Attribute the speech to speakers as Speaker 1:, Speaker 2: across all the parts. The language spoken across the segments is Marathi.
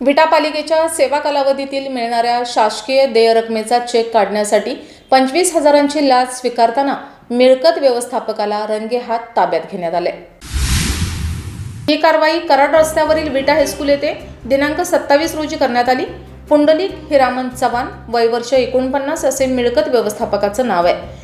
Speaker 1: विटा पालिकेच्या सेवा कालावधीतील मिळणाऱ्या शासकीय देय रकमेचा चेक काढण्यासाठी पंचवीस हजारांची लाच स्वीकारताना मिळकत व्यवस्थापकाला रंगेहात ताब्यात घेण्यात आले. ही कारवाई कराड रस्त्यावरील विटा हायस्कूल येथे दिनांक सत्तावीस रोजी करण्यात आली. पुंडलिक हिरामन चव्हाण वय वर्ष एकोणपन्नास असे मिळकत व्यवस्थापकाचं नाव आहे.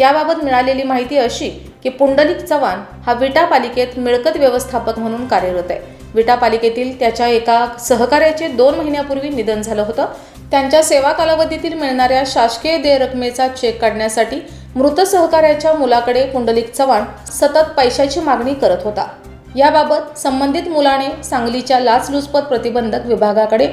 Speaker 1: याबाबत मिळालेली माहिती अशी की पुंडलिक चव्हाण हा विटा पालिकेत मिळकत व्यवस्थापक म्हणून कार्यरत आहे. विटा पालिकेतील त्याच्या एका सहकार्याचे दोन महिन्यापूर्वी निधन झालं होतं. त्यांच्या सेवा कालावधीतील मिळणाऱ्या शासकीय देय रकमेचा चेक काढण्यासाठी मृत सहकार्याच्या मुलाकडे पुंडलिक चव्हाण सतत पैशाची मागणी करत होता. याबाबत संबंधित मुलाने सांगलीच्या लाचलुचपत प्रतिबंधक विभागाकडे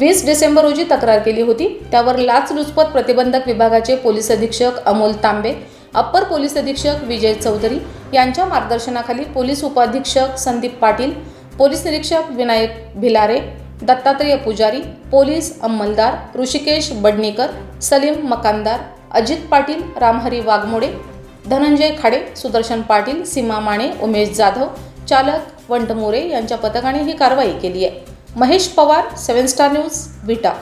Speaker 1: वीस डिसेंबर रोजी तक्रार केली होती. त्यावर लाचलुचपत प्रतिबंधक विभागाचे पोलीस अधीक्षक अमोल तांबे अप्पर पोलीस अधीक्षक विजय चौधरी यांच्या मार्गदर्शनाखाली पोलीस उपाधीक्षक संदीप पाटील पोलीस निरीक्षक विनायक भिलारे दत्तात्रेय पुजारी पोलीस अंमलदार ऋषिकेश बडणीकर सलीम मकानदार अजित पाटील रामहरी वाघमोडे धनंजय खाडे सुदर्शन पाटील सीमा माने उमेश जाधव चालक वंट मोरे यांच्या पथकाने ही कारवाई केली आहे. Mahesh Pawar seven star news Vita.